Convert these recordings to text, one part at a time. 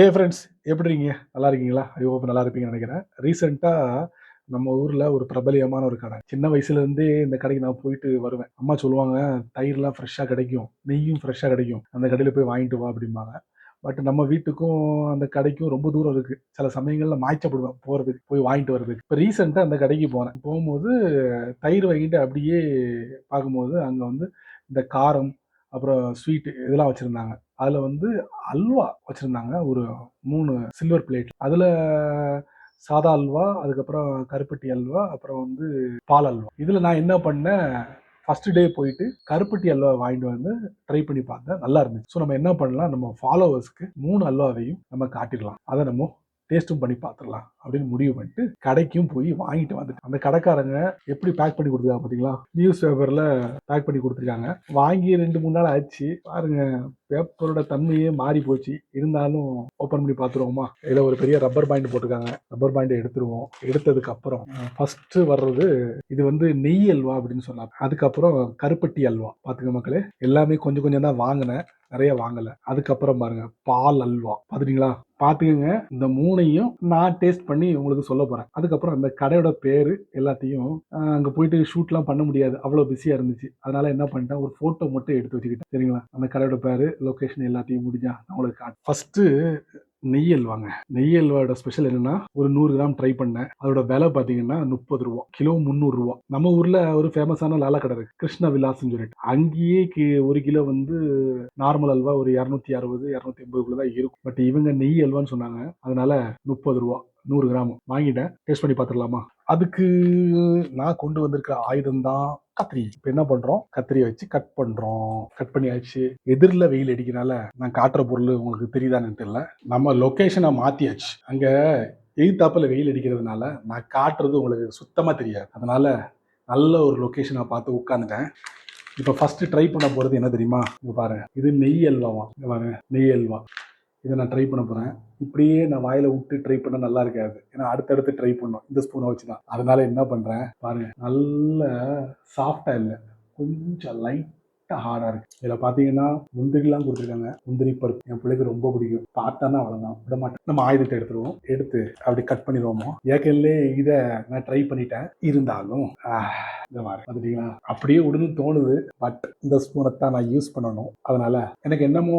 Hey friends எப்படி இருக்கீங்க? நல்லா இருக்கீங்களா? ஐயோ நல்லா இருப்பீங்கன்னு நினைக்கிறேன். ரீசெண்டாக நம்ம ஊரில் ஒரு பிரபலியமான ஒரு கடை. சின்ன வயசுலேருந்தே இந்த கடைக்கு நான் போயிட்டு வருவேன். அம்மா சொல்லுவாங்க தயிர்லாம் ஃப்ரெஷ்ஷாக கிடைக்கும். நெய்யும் ஃப்ரெஷ்ஷாக கிடைக்கும். அந்த கடையில் போய் வாங்கிட்டு வா அப்படிம்பாங்க. பட் நம்ம வீட்டுக்கும் அந்த கடைக்கும் ரொம்ப தூரம் இருக்குது சில சமயங்களில் மாய்ச்சப்படுவேன் போகிறதுக்கு போய் வாங்கிட்டு வர்றதுக்கு. இப்போ ரீசெண்டாக அந்த கடைக்கு போனேன் போகும்போது தயிர் வாங்கிட்டு அப்படியே பார்க்கும்போது அங்கே வந்து இந்த காரம் அப்புறம் ஸ்வீட்டு இதெல்லாம் வச்சுருந்தாங்க. அதில் வந்து அல்வா வச்சுருந்தாங்க. ஒரு மூணு சில்வர் பிளேட் அதில் சாதா அல்வா அதுக்கப்புறம் கருப்பட்டி அல்வா அப்புறம் வந்து பால் அல்வா. இதில் நான் என்ன பண்ணேன் ஃபஸ்ட்டு டே போயிட்டு கருப்பட்டி அல்வா வாங்கிட்டு வந்து ட்ரை பண்ணி பார்த்தேன். நல்லா இருந்துச்சு. ஸோ நம்ம என்ன பண்ணலாம் நம்ம ஃபாலோவர்ஸ்க்கு மூணு அல்வாவையும் நம்ம காட்டிடலாம். அதை நம்ம டேஸ்ட்டும் பண்ணி பார்த்துடலாம் அப்படின்னு முடிவு பண்ணிட்டு கடைக்கும் போய் வாங்கிட்டு வந்துட்டு அந்த கடைக்காரங்க எப்படி பேக் பண்ணி கொடுத்துருக்காங்க பார்த்தீங்களா? நியூஸ் பேப்பரில் பேக் பண்ணி கொடுத்துருக்காங்க. வாங்கி ரெண்டு மூணு நாள் ஆச்சு. பாருங்க பேப்பரோட தன்மையே மாறி போச்சு. இருந்தாலும் ஓப்பன் பண்ணி பார்த்துருவோமா? இதில் ஒரு பெரிய ரப்பர் பாயிண்ட் போட்டிருக்காங்க. ரப்பர் பாயிண்ட் எடுத்துருவோம். எடுத்ததுக்கு அப்புறம் வர்றது இது வந்து நெய் அல்வா அப்படின்னு சொன்னாங்க. அதுக்கப்புறம் கருப்பட்டி அல்வா. பார்த்துக்க மக்களே எல்லாமே கொஞ்சம் கொஞ்சம் தான் வாங்கினேன். நிறைய வாங்கலை. அதுக்கப்புறம் பாருங்க பால் அல்வா. பார்த்துட்டீங்களா? பார்த்துக்கோங்க. இந்த மூணையும் நான் டேஸ்ட் பண்ணி உங்களுக்கு சொல்ல போகிறேன் அதுக்கப்புறம் அந்த கடையோட பேர் எல்லாத்தையும் அங்கே போயிட்டு ஷூட்லாம் பண்ண முடியாது. அவ்வளோ பிஸியாக இருந்துச்சு. அதனால் என்ன பண்ணிட்டேன் ஒரு ஃபோட்டோ மட்டும் எடுத்து வச்சுக்கிட்டேன். சரிங்களா? அந்த கடையோட பேர் லொக்கேஷன் எல்லாத்தையும் முடிஞ்சா நான் உங்களுக்கு ஃபஸ்ட்டு நெய் அல்வாங்க. நெய் அல்வாவோட ஸ்பெஷல் என்னன்னா ஒரு நூறு கிராம் ட்ரை பண்ணேன். அதோட விலை பார்த்தீங்கன்னா முப்பது ரூபா. கிலோ முந்நூறு ரூபா. நம்ம ஊர்ல ஒரு ஃபேமஸான லாலா கடை இருக்கு. கிருஷ்ண விலாஸ்னு சொல்லிட்டு. அங்கேயே கி- ஒரு கிலோ வந்து நார்மல் அல்வா ஒரு இரநூத்தி அறுபது இரநூத்தி எண்பதுக்குள்ள தான் இருக்கும். பட் இவங்க நெய் அல்வான்னு சொன்னாங்க. அதனால முப்பது ரூபா. நூறு கிராம் வாங்கிட்டேன். டேஸ்ட் பண்ணி பார்த்துடலாமா அதுக்கு நான் கொண்டு வந்திருக்கிற ஆயுதம் தான் கத்திரி. இப்போ என்ன பண்றோம்? கத்திரியை வச்சு கட் பண்றோம். கட் பண்ணியாச்சு எதிரில் வெயில் அடிக்கிறனால நான் காட்டுற பொருள் உங்களுக்கு தெரியுதான்னு தெரியல. நம்ம லொக்கேஷனை மாத்தியாச்சு. அங்க எதிர்த்தாப்புல வெயில் அடிக்கிறதுனால நான் காட்டுறது உங்களுக்கு சுத்தமாக தெரியாது. அதனால நல்ல ஒரு லொக்கேஷனை பார்த்து உட்காந்துட்டேன் இப்போ ஃபஸ்ட்டு ட்ரை பண்ண போகிறது என்ன தெரியுமா? இங்கே பாருங்க. இது நெய் அல்வாவா? பாருங்க. நெய் அல்வா. இதை நான் ட்ரை பண்ண போகிறேன் இப்படியே நான் வாயில் விட்டு ட்ரை பண்ண நல்லா இருக்காது. ஏன்னா அடுத்தடுத்து ட்ரை பண்ணோம். இந்த ஸ்பூனை வச்சு தான் அதனால் என்ன பண்ணுறேன் பாருங்கள் நல்ல சாஃப்டாக இல்லை. கொஞ்சம் லைட்டாக ஹார்டாக இருக்குது இதில் பார்த்தீங்கன்னா முந்திரிலாம் கொடுத்துருக்காங்க. முந்திரி பருப்பு. என் பிள்ளைக்கு ரொம்ப பிடிக்கும். பார்த்தானா அவ்வளோதான் விட மாட்டேன் நம்ம ஆயுதத்தை எடுத்துருவோம். எடுத்து அப்படி கட் பண்ணிடுவோமோ? ஏற்கனவே இதை நான் ட்ரை பண்ணிட்டேன். இருந்தாலும் இந்த மாதிரி. பார்த்துட்டீங்களா அப்படியே உடனே தோணுது. பட் இந்த ஸ்பூனை தான் நான் யூஸ் பண்ணணும். அதனால் எனக்கு என்னமோ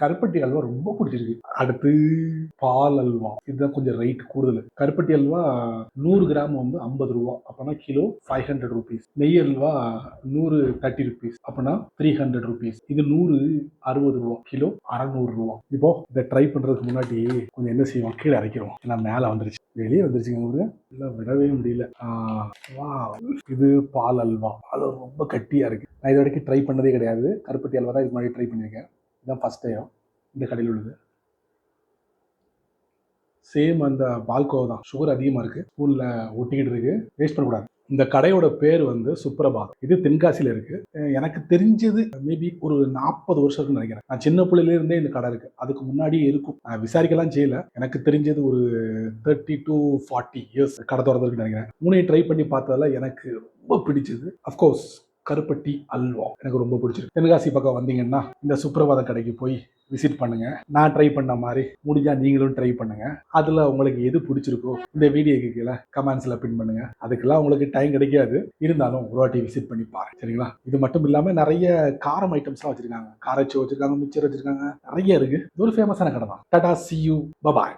கருப்பட்டி அல்வா ரொம்ப பிடிச்சிருக்கு. அடுத்து பால் அல்வா. இதுதான் கொஞ்சம் ரேட் கூடுதல். கருப்பட்டி அல்வா நூறு கிராம் வந்து ஐம்பது ரூபா. அப்போனா கிலோ ஃபைவ் ஹண்ட்ரட் ருபீஸ் நெய் அல்வா நூறு தேர்ட்டி ருபீஸ் அப்போனா த்ரீ ஹண்ட்ரட் ருபீஸ் இது நூறு அறுபது ரூபா. கிலோ அறநூறு ரூபா. இப்போ இதை ட்ரை பண்றதுக்கு முன்னாடி கொஞ்சம் என்ன செய்வோம்? கீழே இறக்கிறோம் ஏன்னா மேலே வந்துருச்சு. வெளியே வந்துருச்சுங்க ஒரு இல்லை விடவே முடியல. வா இது பால் அல்வா. அது ரொம்ப கட்டியா இருக்கு. நான் இது வரைக்கும் ட்ரை பண்ணதே கிடையாது. கருப்பட்டி அல்வா தான் இதுக்கு முன்னாடி ட்ரை பண்ணியிருக்கேன். இதான் ஃபர்ஸ்ட் டைம் இந்த கடையில் உள்ளது. சேம் அந்த பால்கோவா தான். சுகர் அதிகமாக இருக்குது ஸ்பூனில் ஒட்டிக்கிட்டு இருக்கு. வேஸ்ட் பண்ணக்கூடாது. இந்த கடையோட பேர் வந்து சுப்ரபாத் இது தென்காசியில் இருக்கு. எனக்கு தெரிஞ்சது மேபி ஒரு நாற்பது வருஷம் இருக்குன்னு நினைக்கிறேன். நான் சின்ன பிள்ளையிலேருந்தே இந்த கடை இருக்கு. அதுக்கு முன்னாடியே இருக்கும். நான் விசாரிக்கலாம் செய்யல. எனக்கு தெரிஞ்சது ஒரு தேர்ட்டி டு ஃபார்ட்டி இயர்ஸ் கடை திறந்துருக்குன்னு நினைக்கிறேன். மூணையும் ட்ரை பண்ணி பார்த்ததுல எனக்கு ரொம்ப பிடிச்சது. அஃப்கோர்ஸ் கருப்பட்டி அல்வா. எனக்கு ரொம்ப பிடிச்சிருக்கு. தென்காசி பக்கம் வந்தீங்கன்னா இந்த சுப்ரபாத கடைக்கு போய் விசிட் பண்ணுங்க. நான் ட்ரை பண்ண மாதிரி முடிஞ்சா நீங்களும் ட்ரை பண்ணுங்க. அதுல உங்களுக்கு எது பிடிச்சிருக்கோ இந்த வீடியோக்கு கீழே கமெண்ட்ஸ்ல பின் பண்ணுங்க. அதுக்கெல்லாம் உங்களுக்கு டைம் கிடைக்காது. இருந்தாலும் ஒரு வாட்டி விசிட் பண்ணி பாருங்க. சரிங்களா? இது மட்டும் இல்லாம நிறைய காரம் ஐட்டம்ஸ்லாம் வச்சிருக்காங்க. காரச்சோ வச்சிருக்காங்க மிச்சர் வச்சிருக்காங்க. நிறைய இருக்கு. இது ஒரு ஃபேமஸான கடை தான். Tata C you bye bye